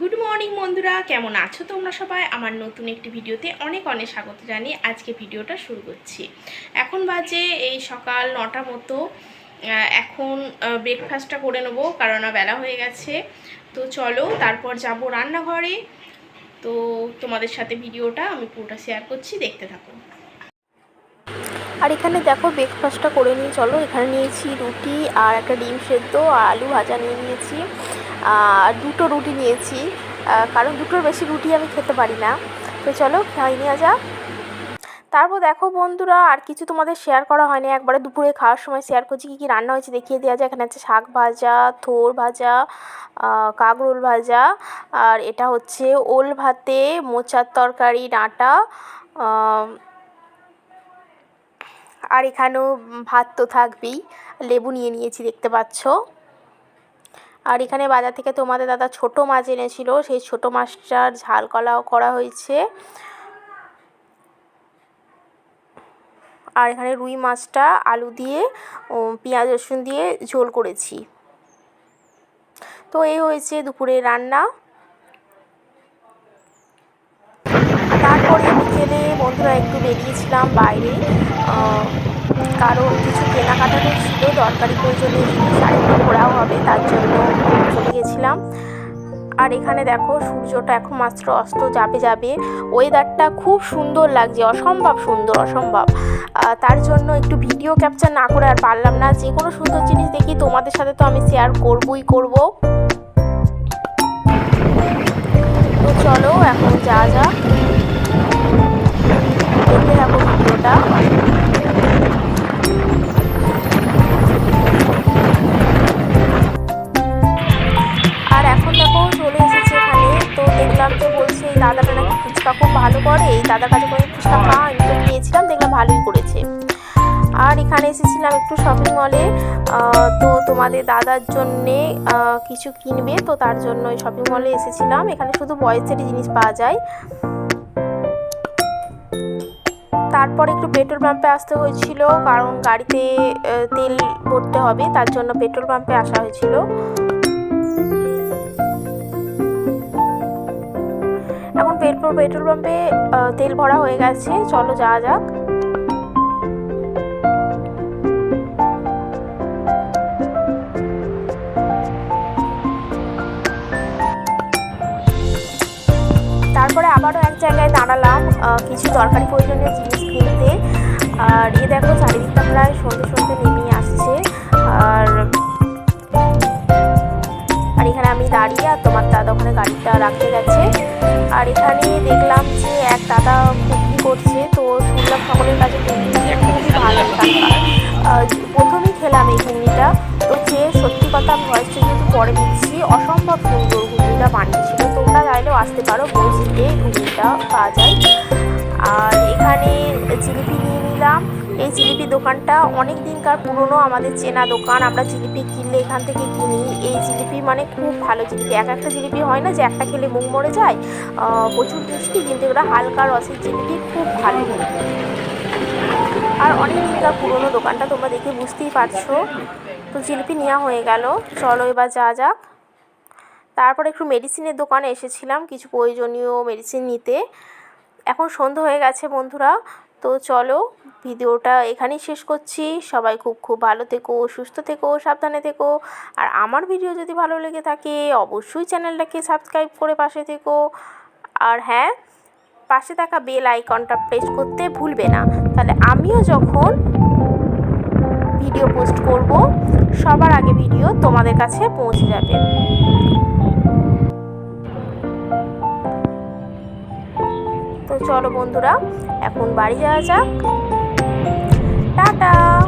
Good morning বন্ধুরা। কেমন আছো তোমরা সবাই? আমার নতুন একটি ভিডিওতে অনেক অনেক স্বাগত জানিয়ে আজকে ভিডিওটা শুরু করছি। এখন বাজে এই সকাল নটা মতো। এখন ব্রেকফাস্টটা করে নেব, কারণ বেলা হয়ে গেছে। তো চলো, তারপর যাব রান্নাঘরে। তো তোমাদের সাথে ভিডিওটা আমি পুরোটা শেয়ার করছি, দেখতে থাকো। আর এখানে দেখো ব্রেকফাস্টটা করে নিয়ে চলো। এখানে নিয়েছি রুটি আর একটা ডিম সেদ্ধ আর আলু ভাজা নিয়ে নিয়েছি। দুটো রুটি নিয়েছি। কারণ দুটোর বেশি রুটি আমি খেতে পারি না। তো চলো খাই নেওয়া যাক তারপর দেখো বন্ধুরা আর কিছু তোমাদের শেয়ার করা হয়নি। একবারে দুপুরে খাওয়ার সময় শেয়ার করছি কী কী রান্না হয়েছে দেখিয়ে দেওয়া যায়। এখানে আছে শাক ভাজা থোর ভাজা আহ, কাকরোল ভাজা আর এটা হচ্ছে ওল ভাতে মোচার তরকারি ডাঁটা আর এখানেও ভাত তো থাকবেই। লেবু নিয়ে নিয়েছি দেখতে পাচ্ছ। আর এখানে বাজার থেকে তোমাদের দাদা ছোট মাছ এনেছিল, সেই ছোট মাছটার ঝাল কলাও করা হয়েছে। আর এখানে রুই মাছটা আলু দিয়ে পেঁয়াজ রসুন দিয়ে ঝোল করেছি। তো এই হয়েছে দুপুরে রান্না। তারপরে বিকেলে বন্ধুরা একটু বেরিয়েছিলাম বাইরে কারণ কিছু কেনাকাটারও ছিল, দরকারি প্রয়োজনীয় জিনিস আর একটু ঘোরাও হবে, তার জন্য চলে গেছিলাম। আর এখানে দেখো, সূর্যটা এখন মাত্র অস্ত যাবে যাবে। ওয়েদারটা খুব সুন্দর লাগছে, অসম্ভব সুন্দর, অসম্ভব। তার জন্য একটু ভিডিও ক্যাপচার না করে আর পারলাম না। যে কোনো সুন্দর জিনিস দেখি তোমাদের সাথে তো আমি শেয়ার করবই করব। তো চলো, এখন যা যা। করে এই দাদার কাছে করে ফুচকা খাওয়া আমি তো খেয়েছিলাম, দেখলাম ভালোই করেছে। আর এখানে এসেছিলাম একটু শপিং মলে তো তোমাদের দাদার জন্যে কিছু কিনবে, তো তার জন্য ওই শপিং মলে এসেছিলাম। এখানে শুধু বয়েসেরই জিনিস পাওয়া যায়। তারপরে একটু পেট্রোল পাম্পে আসতে হয়েছিল, কারণ গাড়িতে তেল ভরতে হবে, তার জন্য পেট্রোল পাম্পে আসা হয়েছিল। পেট্রোল পেট্রোল পাম্পে তেল ভরা হয়ে গেছে। চলো যাওয়া যাক। তারপরে আবারও এক জায়গায় দাঁড়ালাম কিছু দরকারি প্রয়োজনীয় জিনিস কিনতে। আর এ দেখো চারিদিকটা প্রায় সন্ধে সন্ধে নেমে আসছে। আর আর এখানে আমি দাঁড়িয়ে আর তোমার দাদা ওখানে গাড়িটা রাখতে গেছে। আর এখানে দেখলাম যে এক দাদা খুবই করছে, তো শুনলাম সকলের কাছে খুবই ভালো প্রথমেই খেলাম এই ঘুগনিটা। তো খেয়ে সত্যি কথা আমি ভয়েসটা যেহেতু পরে দিচ্ছি অসম্ভব সুন্দর ঘুগনিটা বানিয়েছিল। তোমরা চাইলেও আসতে পারো মসজিদে ঘুগনিটা পাওয়া যায়। আর দোকানটা অনেক দিনকার পুরনো আমাদের চেনা দোকান। আমরা জিলিপি কিনলে এখান থেকে কিনি। এই জিলিপি মানে খুব ভালো জিলিপি। এক একটা জিলিপি হয় না যে একটা খেলে মুখ মরে যায়। প্রচুর মিষ্টি, কিন্তু এগুলো হালকা রসের জিলিপি, খুব ভালো। আর অনেক দিনকার পুরনো দোকানটা তোমরা দেখে বুঝতেই পারছ। তো জিলিপি নেওয়া হয়ে গেল। চলো এবার যা যাক। তারপর একটু মেডিসিনের দোকানে এসেছিলাম। কিছু প্রয়োজনীয় মেডিসিন নিতে। এখন সন্ধ্যা হয়ে গেছে বন্ধুরা। তো চলো ভিডিওটা এখানেই শেষ করছি। সবাই খুব খুব ভালো থেকো, সুস্থ থেকো, সাবধানে থেকো। আর আমার ভিডিও যদি ভালো লেগে থাকে, অবশ্যই চ্যানেলটাকে সাবস্ক্রাইব করে পাশে থেকো। আর হ্যাঁ পাশে থাকা বেল আইকনটা প্রেস করতে ভুলবে না। তাহলে আমিও যখন ভিডিও পোস্ট করব, সবার আগে ভিডিও তোমাদের কাছে পৌঁছে যাবে। তো চলো বন্ধুরা, এখন বাড়ি যাওয়া যাক। Tata.